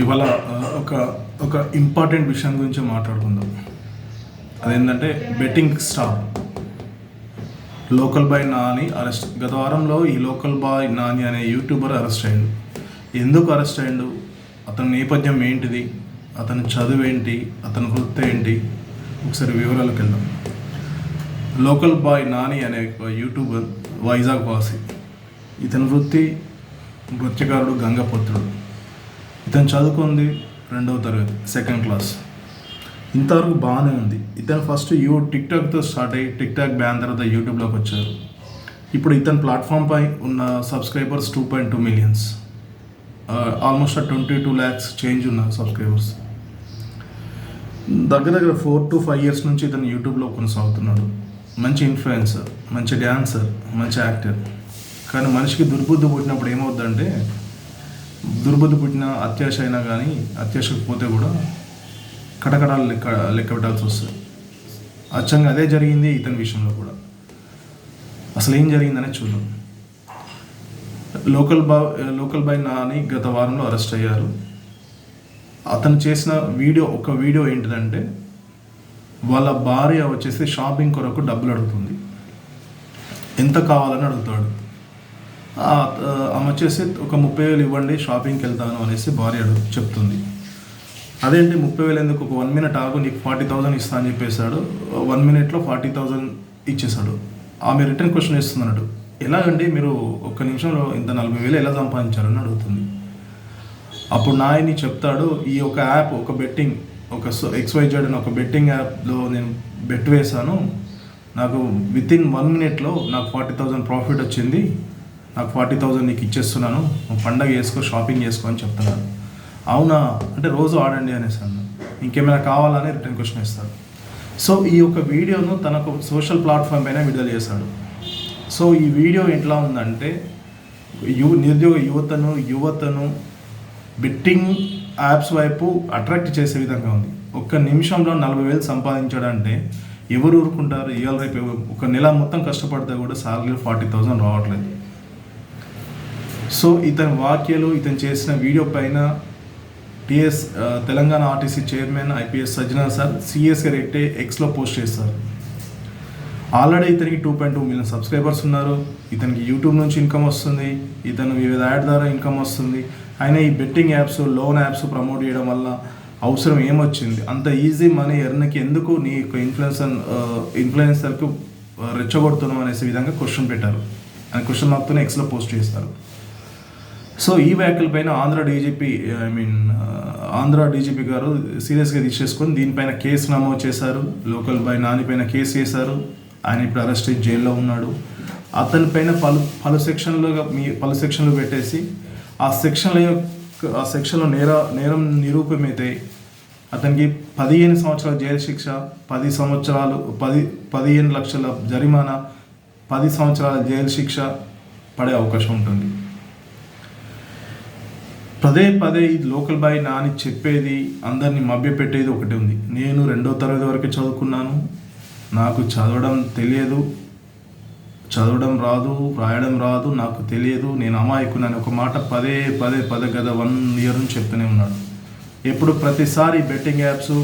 ఇవాళ ఒక ఒక ఇంపార్టెంట్ విషయం గురించి మాట్లాడుకుందాం. అదేంటంటే betting star local boy Nani arrest గత వారంలో ఈ లోకల్ బాయ్ నాని అనే యూట్యూబర్ అరెస్ట్ అయ్యిండు. ఎందుకు అరెస్ట్ అయ్యిండు? అతని నేపథ్యం ఏంటిది? అతని చదువు ఏంటి? అతని వృత్తి ఏంటి? ఒకసారి వివరాలకు వెళ్దాం. లోకల్ బాయ్ నాని అనే యూట్యూబర్ వైజాగ్ వాసి. ఇతని వృత్తి నృత్యకారుడు గంగపుత్రుడు. ఇతను చదువుకుంది రెండవ తరగతి సెకండ్ క్లాస్ ఇంతవరకు బాగానే ఉంది. ఇతను ఫస్ట్ యూ టిక్ టాక్తో స్టార్ట్ అయ్యి టిక్ టాక్ బ్యాన్ తర్వాత యూట్యూబ్లోకి వచ్చారు. ఇప్పుడు ఇతని ప్లాట్ఫామ్పై ఉన్న subscribers two point two millions. Almost twenty two lakhs change ఉన్నారు సబ్స్క్రైబర్స్. దగ్గర దగ్గర ఫోర్ టు ఫైవ్ ఇయర్స్ నుంచి ఇతను యూట్యూబ్లో కొనసాగుతున్నాడు. మంచి ఇన్ఫ్లుయెన్సర్ మంచి డ్యాన్సర్ మంచి యాక్టర్. కానీ మనిషికి దుర్బుద్ధి పుట్టినప్పుడు ఏమవుద్దంటే దుర్బుద్ధి పుట్టిన అత్యాశ అయినా కానీ అత్యాశకు పోతే కూడా కటకటాలు లెక్క లెక్క పెట్టాల్సి వస్తుంది. అచ్చంగా అదే జరిగింది ఇతని విషయంలో కూడా. అసలు ఏం జరిగిందనే చూద్దాం. లోకల్ బా లోకల్ బాయ్ నాని గత వారంలో అరెస్ట్ అయ్యారు. అతను చేసిన వీడియో ఒక వీడియో ఏంటిదంటే వాళ్ళ భార్య వచ్చేసి షాపింగ్ కొరకు డబ్బులు అడుగుతుంది. ఎంత కావాలని అడుగుతాడు. ఆమె వచ్చేసి ఒక ముప్పై వేలు ఇవ్వండి షాపింగ్కి వెళ్తాను అనేసి భార్య అడుగు చెప్తుంది. అదేంటి ముప్పై వేలు ఎందుకు? ఒక వన్ మినిట్ ఆగు నీకు ఫార్టీ థౌసండ్ ఇస్తా అని చెప్పేశాడు. వన్ మినిట్లో ఫార్టీ థౌసండ్ ఇచ్చేశాడు. ఆమె రిటర్న్ క్వశ్చన్ ఇస్తున్నాడు ఎలాగండి మీరు ఒక్క నిమిషంలో ఇంత నలభై వేలు ఎలా సంపాదించారని అడుగుతుంది. అప్పుడు నాయని చెప్తాడు ఈ ఒక యాప్ ఒక బెట్టింగ్ ఒక ఎక్స్వైజెడ్ అని ఒక బెట్టింగ్ యాప్లో నేను బెట్ వేశాను. నాకు విత్ ఇన్ వన్ మినిట్లో నాకు ఫార్టీ థౌజండ్ ప్రాఫిట్ వచ్చింది. నాకు ఫార్టీ థౌజండ్ నీకు ఇచ్చేస్తున్నాను. పండగ చేసుకో షాపింగ్ చేసుకో అని చెప్తున్నాను. అవునా? అంటే రోజు ఆడండి అనేసి అన్న ఇంకేమైనా కావాలని రిటర్న్ క్వశ్చన్ ఇస్తాడు సో ఈ యొక్క వీడియోను తనకు సోషల్ ప్లాట్ఫామ్ పైన విడుదల చేశాడు. సో ఈ వీడియో ఎట్లా ఉందంటే యు నిరుద్యోగ యువతను యువతను బెట్టింగ్ యాప్స్ వైపు అట్రాక్ట్ చేసే విధంగా ఉంది. ఒక్క నిమిషంలో నలభై వేలు సంపాదించాడంటే ఎవరు ఊరుకుంటారు? ఇవాళ రేపు ఒక నెల మొత్తం కష్టపడితే కూడా సాలరీ ఫార్టీ థౌజండ్ రావట్లేదు. సో ఇతని వ్యాఖ్యలు ఇతను చేసిన వీడియో పైన TS Telangana RTC chairman IPS Sajjanar sir సిఎస్గా రెట్టే ఎక్స్లో పోస్ట్ చేస్తారు. ఆల్రెడీ ఇతనికి two point two million subscribers ఉన్నారు. ఇతనికి యూట్యూబ్ నుంచి ఇన్కమ్ వస్తుంది. ఇతను వివిధ యాడ్ ద్వారా ఇన్కమ్ వస్తుంది. ఆయన ఈ betting apps loan apps promote చేయడం వల్ల అవసరం ఏమొచ్చింది? అంత ఈజీ మనీ ఎర్న్కి ఎందుకు నీ యొక్క ఇన్ఫ్లుయెన్సర్ ఇన్ఫ్లుయెన్సర్కు రెచ్చగొడుతున్నాం అనేసి విధంగా క్వశ్చన్ పెట్టారు. ఆయన క్వశ్చన్ మార్క్తోనే ఎక్స్లో పోస్ట్ చేస్తారు. సో ఈ వ్యాఖ్యల పైన Andhra DGP I mean uh, Andhra DGP గారు సీరియస్గా తీసేసుకొని దీనిపైన కేసు నమోదు చేశారు. లోకల్ బై నాని పైన కేసు చేశారు ఆయన ఇప్పుడు అరెస్ట్ అయ్యి జైల్లో ఉన్నాడు. అతని పైన పలు పలు సెక్షన్లుగా మీ పలు సెక్షన్లు పెట్టేసి ఆ సెక్షన్ల యొక్క ఆ సెక్షన్లో నేర నేరం నిరూపమైతే అతనికి పదిహేను సంవత్సరాల జైలు శిక్ష పది సంవత్సరాలు పది పదిహేను లక్షల జరిమానా పది సంవత్సరాల జైలు శిక్ష పడే అవకాశం ఉంటుంది. పదే పదే ఇది లోకల్ బాయ్ నాని చెప్పేది అందరినీ మభ్యపెట్టేది ఒకటి ఉంది. నేను రెండో తరగతి వరకు చదువుకున్నాను. నాకు చదవడం తెలియదు. చదవడం రాదు రాయడం రాదు నాకు తెలియదు. నేను అమాయకున్నాను. ఒక మాట పదే పదే పదే గత వన్ ఇయర్ నుంచి చెప్తూనే ఉన్నాడు. ఎప్పుడు ప్రతిసారి బెట్టింగ్ యాప్స్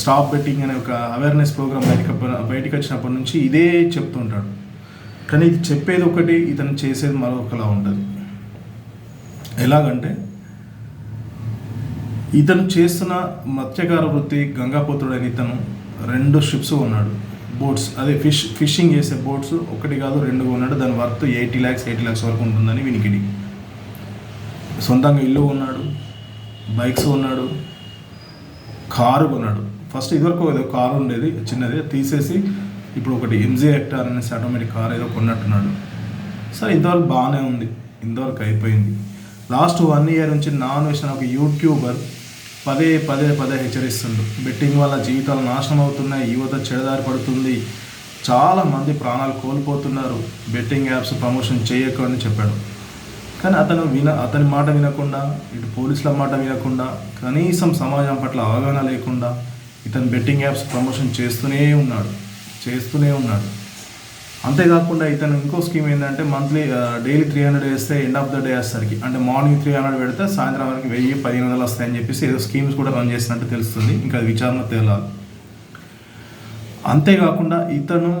స్టాప్ బెట్టింగ్ అనే ఒక అవేర్నెస్ ప్రోగ్రామ్ బయటకు బయటకు వచ్చినప్పటి నుంచి ఇదే చెప్తుంటాడు. కానీ ఇది చెప్పేది ఒకటి ఇతను చేసేది మరొకలా ఉంటుంది. ఎలాగంటే ఇతను చేస్తున్న మత్స్యకార వృత్తి గంగాపుత్రుడు అని ఇతను రెండు షిప్స్ ఉన్నాడు బోట్స్ అదే ఫిష్ ఫిషింగ్ చేసే బోట్స్ ఒకటి కాదు రెండు ఉన్నాడు దాని worth eighty lakhs eighty lakhs వరకు ఉంటుందని వినికిడి. సొంతంగా ఇల్లు ఉన్నాడు బైక్స్ ఉన్నాడు కారు కొన్నాడు. ఫస్ట్ ఇదివరకు ఏదో కారు ఉండేది చిన్నది తీసేసి ఇప్పుడు ఒకటి ఎంజే హెక్టార్ అనేసి ఆటోమేటిక్ కార్ ఏదో కొన్నట్టున్నాడు. సరే ఇంతవరకు బాగానే ఉంది. ఇంతవరకు అయిపోయింది. లాస్ట్ వన్ ఇయర్ నుంచి నాన్ వేసిన ఒక యూట్యూబర్ పదే పదే పదే హెచ్చరిస్తుండు. బెట్టింగ్ వల్ల జీవితాలు నాశనం అవుతున్నాయి యువత చెడదారి పడుతుంది చాలా మంది ప్రాణాలు కోల్పోతున్నారు. బెట్టింగ్ యాప్స్ ప్రమోషన్ చేయకు చెప్పాడు. కానీ అతను విన అతని మాట వినకుండా ఇటు పోలీసుల మాట వినకుండా కనీసం సమాజం పట్ల అవగాహన లేకుండా ఇతను బెట్టింగ్ యాప్స్ ప్రమోషన్ చేస్తూనే ఉన్నాడు. చేస్తూనే ఉన్నాడు. అంతేకాకుండా ఇతను ఇంకో స్కీమ్ ఏంటంటే మంత్లీ డైలీ త్రీ హండ్రెడ్ వేస్తే ఎండ్ ఆఫ్ ద డే వేసరికి అంటే మార్నింగ్ త్రీ హండ్రెడ్ పెడితే సాయంత్రం వరకు వెయ్యి పదిహేను వందలు వస్తాయని చెప్పేసి ఏదో స్కీమ్స్ కూడా రన్ చేసినట్టు తెలుస్తుంది. ఇంకా అది విచారణ తేలాలి. అంతేకాకుండా ఇతను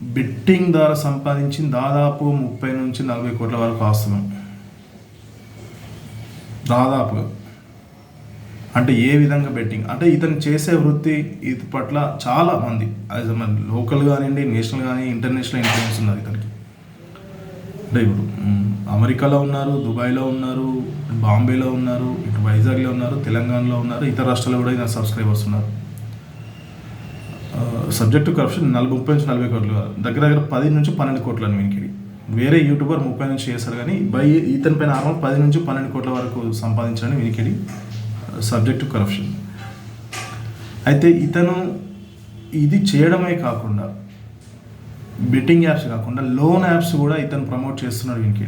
బెట్టింగ్ ద్వారా సంపాదించిన దాదాపు ముప్పై నుంచి నలభై కోట్ల వరకు ఆస్తున్నాం దాదాపుగా. అంటే ఏ విధంగా బెట్టింగ్ అంటే ఇతను చేసే వృత్తి ఇది పట్ల చాలా మంది యాజ్ మన లోకల్ కానివ్వండి నేషనల్ కానీ ఇంటర్నేషనల్ ఇన్ఫ్లుయెన్స్ ఉన్నారు ఇతనికి. అంటే ఇప్పుడు అమెరికాలో ఉన్నారు దుబాయ్లో ఉన్నారు బాంబేలో ఉన్నారు ఇటు వైజాగ్లో ఉన్నారు తెలంగాణలో ఉన్నారు ఇతర రాష్ట్రాల్లో కూడా ఇతను సబ్స్క్రైబర్స్ ఉన్నారు. సబ్జెక్టు కరప్షన్ నలభై ముప్పై నుంచి నలభై కోట్లు దగ్గర దగ్గర పది నుంచి పన్నెండు కోట్లు అని వీనికి. వేరే యూట్యూబర్ ముప్పై నుంచి చేస్తారు కానీ బై ఇతని పైన ఆర్మల్ పది నుంచి పన్నెండు కోట్ల వరకు సంపాదించాలని వీనికి. సబ్జెక్ట్ కరప్షన్ అయితే ఇతను ఇది చేయడమే కాకుండా బెట్టింగ్ యాప్స్ కాకుండా లోన్ యాప్స్ కూడా ఇతను ప్రమోట్ చేస్తున్నాడు వీనికి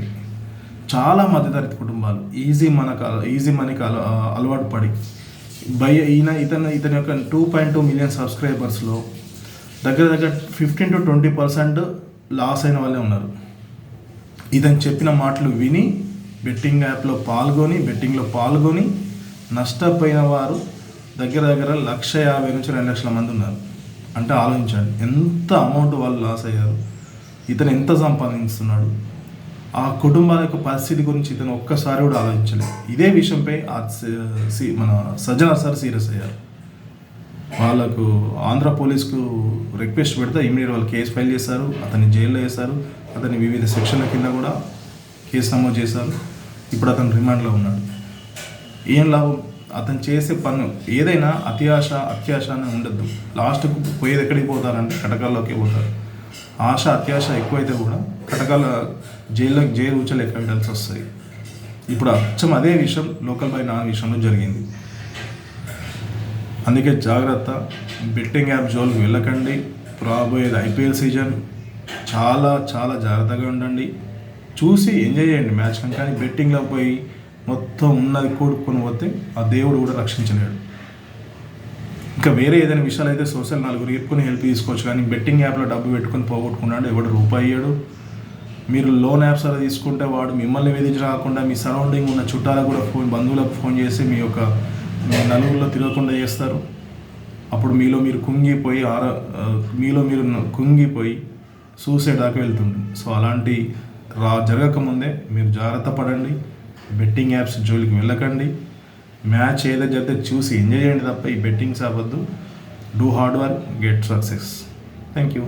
చాలా మధ్యతరగతి కుటుంబాలు ఈజీ మనకు ఈజీ మనీకి అల అలవాటు పడి బై ఈయన ఇతను ఇతని యొక్క టూ పాయింట్ టూ మిలియన్ సబ్స్క్రైబర్స్లో దగ్గర దగ్గర fifteen to twenty percent loss అయిన వాళ్ళే ఉన్నారు. ఇతను చెప్పిన మాటలు విని బెట్టింగ్ యాప్లో పాల్గొని బెట్టింగ్లో పాల్గొని నష్టపోయిన వారు దగ్గర దగ్గర లక్ష యాభై నుంచి రెండు లక్షల మంది ఉన్నారు. అంటే ఆలోచించండి ఎంత అమౌంట్ వాళ్ళు లాస్ అయ్యారు ఇతను ఎంత సంపాదిస్తున్నాడు ఆ కుటుంబాల యొక్క పరిస్థితి గురించి ఇతను ఒక్కసారి కూడా ఆలోచించలేదు. ఇదే విషయంపై ఆ సి- మన సజ్జన సార్ సీరియస్ అయ్యారు. వాళ్ళకు ఆంధ్ర పోలీస్కు రిక్వెస్ట్ పెడితే ఇమీడియట్ వాళ్ళు కేసు ఫైల్ చేశారు అతన్ని జైల్లో వేశారు అతన్ని వివిధ సెక్షన్ల కింద కూడా కేసు నమోదు చేశారు. ఇప్పుడు అతను రిమాండ్లో ఉన్నాడు. ఏం లాభం? అతను చేసే పన్ను ఏదైనా అత్యాశ అత్యాశ అని ఉండద్దు. లాస్ట్కు పోయేది ఎక్కడికి పోతారంటే కటకాల్లోకి పోతారు. ఆశ అత్యాశ ఎక్కువైతే కూడా కటకాల జైల్లోకి జైలు ఊచలు ఎక్కడ పెట్టాల్సి వస్తాయి. ఇప్పుడు అచ్చం అదే విషయం లోకల్ బై నాన్ విషయంలో జరిగింది. అందుకే జాగ్రత్త బెట్టింగ్ యాప్ జోలికి వెళ్ళకండి. రాబోయేది ఐపీఎల్ సీజన్. చాలా చాలా జాగ్రత్తగా ఉండండి. చూసి ఎంజాయ్ చేయండి మ్యాచ్ కానీ బెట్టింగ్లో పోయి మొత్తం ఉన్నది కూడుకొని పోతే ఆ దేవుడు కూడా రక్షించలేడు. ఇంకా వేరే ఏదైనా విషయాలు అయితే సోషల్ నలుగురు ఇరుక్కుని హెల్ప్ తీసుకోవచ్చు కానీ బెట్టింగ్ యాప్లో డబ్బు పెట్టుకొని పోగొట్టుకున్నాడు ఎవడు రూపాయి అయ్యాడు మీరు లోన్ యాప్స్ అలా తీసుకుంటే వాడు మిమ్మల్ని వేధించి రాకుండా మీ సరౌండింగ్ ఉన్న చుట్టాలకు కూడా ఫోన్ బంధువులకు ఫోన్ చేసి మీ యొక్క మీ నలుగురిలో తిరగకుండా చేస్తారు. అప్పుడు మీలో మీరు కుంగిపోయి ఆర మీలో మీరు కుంగిపోయి సూసైడ్ దాకా వెళ్తుంటుంది సో అలాంటి రా జరగకముందే మీరు జాగ్రత్త పడండి. బెట్టింగ్ యాప్స్ జోలికి వెళ్ళకండి. మ్యాచ్ ఏదో జరిగితే చూసి ఎంజాయ్ చేయండి తప్ప ఈ బెట్టింగ్స్ అవ్వద్దు do hard work get success. Thank you